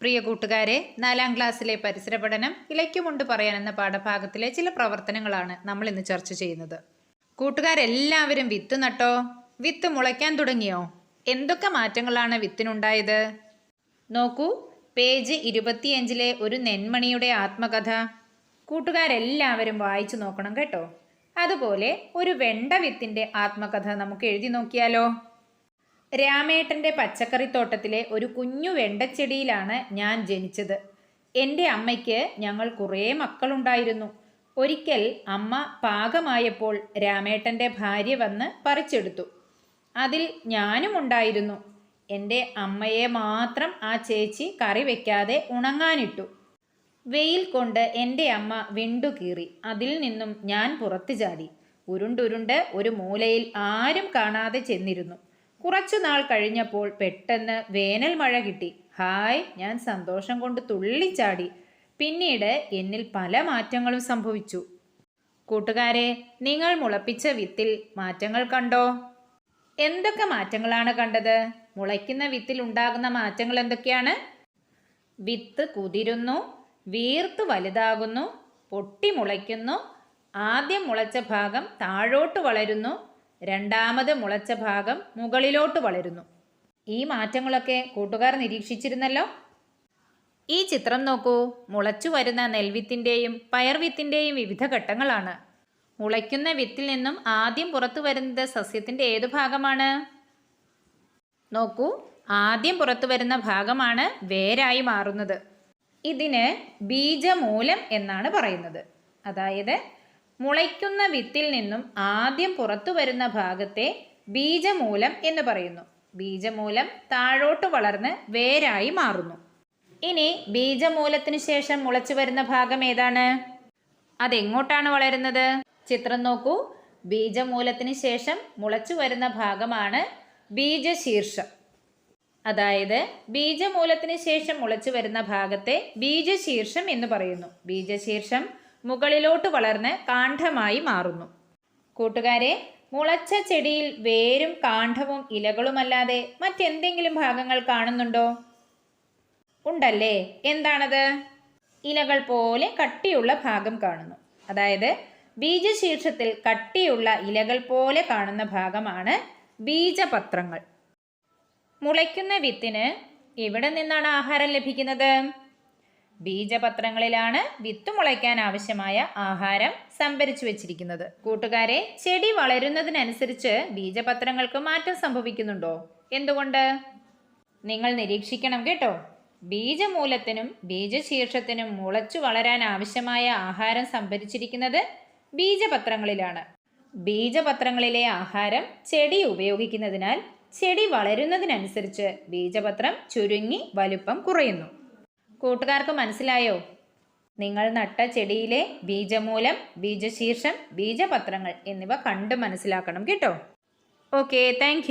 പ്രിയ കൂട്ടുകാരെ നാലാം ക്ലാസ്സിലെ പരിസര പഠനം ഇലയ്ക്കുമുണ്ട് പറയാൻ എന്ന പാഠഭാഗത്തിലെ ചില പ്രവർത്തനങ്ങളാണ് നമ്മൾ ഇന്ന് ചർച്ച ചെയ്യുന്നത്. കൂട്ടുകാരെല്ലാവരും വിത്ത് നട്ടോ? വിത്ത് മുളയ്ക്കാൻ തുടങ്ങിയോ? എന്തൊക്കെ മാറ്റങ്ങളാണ് വിത്തിനുണ്ടായത്? നോക്കൂ പേജ് ഇരുപത്തിയഞ്ചിലെ ഒരു നെന്മണിയുടെ ആത്മകഥ. കൂട്ടുകാരെല്ലാവരും വായിച്ചു നോക്കണം കേട്ടോ. അതുപോലെ ഒരു വെണ്ട വിത്തിന്റെ ആത്മകഥ നമുക്ക് എഴുതി നോക്കിയാലോ? രാമേട്ടന്റെ പച്ചക്കറിത്തോട്ടത്തിലെ ഒരു കുഞ്ഞു വെണ്ടച്ചെടിയിലാണ് ഞാൻ ജനിച്ചത്. എന്റെ അമ്മയ്ക്ക് ഞങ്ങൾ കുറേ മക്കളുണ്ടായിരുന്നു. ഒരിക്കൽ അമ്മ പാകമായപ്പോൾ രാമേട്ടന്റെ ഭാര്യ വന്ന് പറിച്ചെടുത്തു. അതിൽ ഞാനും ഉണ്ടായിരുന്നു. എന്റെ അമ്മയെ മാത്രം ആ ചേച്ചി കറി വയ്ക്കാതെ ഉണങ്ങാനിട്ടു. വെയിൽ കൊണ്ട് എന്റെ അമ്മ വിണ്ടു കീറി. അതിൽ നിന്നും ഞാൻ പുറത്തു ചാടി. ഉരുണ്ടുരുണ്ട് ഒരു മൂലയിൽ ആരും കാണാതെ ചെന്നിരുന്നു. കുറച്ചു നാൾ കഴിഞ്ഞപ്പോൾ പെട്ടെന്ന് വേനൽ മഴ കിട്ടി. ഹായ് ഞാൻ സന്തോഷം കൊണ്ട് തുള്ളിച്ചാടി. പിന്നീട് എന്നിൽ പല മാറ്റങ്ങളും സംഭവിച്ചു. കൂട്ടുകാരെ നിങ്ങൾ മുളപ്പിച്ച വിത്തിൽ മാറ്റങ്ങൾ കണ്ടോ? എന്തൊക്കെ മാറ്റങ്ങളാണ് കണ്ടത്? മുളയ്ക്കുന്ന വിത്തിൽ ഉണ്ടാകുന്ന മാറ്റങ്ങൾ എന്തൊക്കെയാണ്? വിത്ത് കുതിരുന്നു വീർത്ത് വലുതാകുന്നു പൊട്ടി മുളയ്ക്കുന്നു ആദ്യം മുളച്ച ഭാഗം താഴോട്ട് വളരുന്നു രണ്ടാമത് മുളച്ച ഭാഗം മുകളിലോട്ട് വളരുന്നു. ഈ മാറ്റങ്ങളൊക്കെ കൂട്ടുകാർ നിരീക്ഷിച്ചിരുന്നല്ലോ? ഈ ചിത്രം നോക്കൂ. മുളച്ചു വരുന്ന നെൽവിത്തിന്റെയും പയർവിത്തിന്റെയും വിവിധ ഘട്ടങ്ങളാണ്. മുളയ്ക്കുന്ന വിത്തിൽ നിന്നും ആദ്യം പുറത്തു വരുന്നത് സസ്യത്തിന്റെ ഏതു ഭാഗമാണ്? നോക്കൂ. ആദ്യം പുറത്തു വരുന്ന ഭാഗമാണ് വേരായി മാറുന്നത്. ഇതിന് ബീജമൂലം എന്നാണ് പറയുന്നത്. അതായത് മുളയ്ക്കുന്ന വിത്തിൽ നിന്നും ആദ്യം പുറത്തു വരുന്ന ഭാഗത്തെ ബീജമൂലം എന്ന് പറയുന്നു. ബീജമൂലം താഴോട്ട് വളർന്ന് വേരായി മാറുന്നു. ഇനി ബീജമൂലത്തിന് ശേഷം മുളച്ചു വരുന്ന ഭാഗം ഏതാണ്? അതെങ്ങോട്ടാണ് വളരുന്നത്? ചിത്രം നോക്കൂ. ബീജമൂലത്തിന് ശേഷം മുളച്ചു വരുന്ന ഭാഗമാണ് ബീജശീർഷം. അതായത് ബീജമൂലത്തിന് ശേഷം മുളച്ചു വരുന്ന ഭാഗത്തെ ബീജശീർഷം എന്ന് പറയുന്നു. ബീജശീർഷം മുകളിലോട്ട് വളർന്ന് കാണ്ഡമായി മാറുന്നു. കൂട്ടുകാരെ മുളച്ച ചെടിയിൽ വേരും കാണ്ഡവും ഇലകളുമല്ലാതെ മറ്റെന്തെങ്കിലും ഭാഗങ്ങൾ കാണുന്നുണ്ടോ? ഉണ്ടല്ലേ? എന്താണത്? ഇലകൾ പോലെ കട്ടിയുള്ള ഭാഗം കാണുന്നു. അതായത് ബീജശീർഷത്തിൽ കട്ടിയുള്ള ഇലകൾ പോലെ കാണുന്ന ഭാഗമാണ് ബീജപത്രങ്ങൾ. മുളയ്ക്കുന്ന വിത്തിന് എവിടെ നിന്നാണ് ആഹാരം ലഭിക്കുന്നത്? ബീജപത്രങ്ങളിലാണ് വിത്ത് മുളയ്ക്കാൻ ആവശ്യമായ ആഹാരം സംഭരിച്ചു വെച്ചിരിക്കുന്നത്. കൂട്ടുകാരെ ചെടി വളരുന്നതിനനുസരിച്ച് ബീജപത്രങ്ങൾക്ക് മാറ്റം സംഭവിക്കുന്നുണ്ടോ? എന്തുകൊണ്ട്? നിങ്ങൾ നിരീക്ഷിക്കണം കേട്ടോ. ബീജമൂലത്തിനും ബീജശീർഷത്തിനും മുളച്ചു വളരാൻ ആവശ്യമായ ആഹാരം സംഭരിച്ചിരിക്കുന്നത് ബീജപത്രങ്ങളിലാണ്. ബീജപത്രങ്ങളിലെ ആഹാരം ചെടി ഉപയോഗിക്കുന്നതിനാൽ ചെടി വളരുന്നതിനനുസരിച്ച് ബീജപത്രം ചുരുങ്ങി വലുപ്പം കുറയുന്നു. കൂട്ടുകാർക്ക് മനസ്സിലായോ? നിങ്ങൾ നട്ട ചെടിയിലെ ബീജമൂലം ബീജശീർഷം ബീജപത്രങ്ങൾ എന്നിവ കണ്ട് മനസ്സിലാക്കണം കേട്ടോ. Okay thank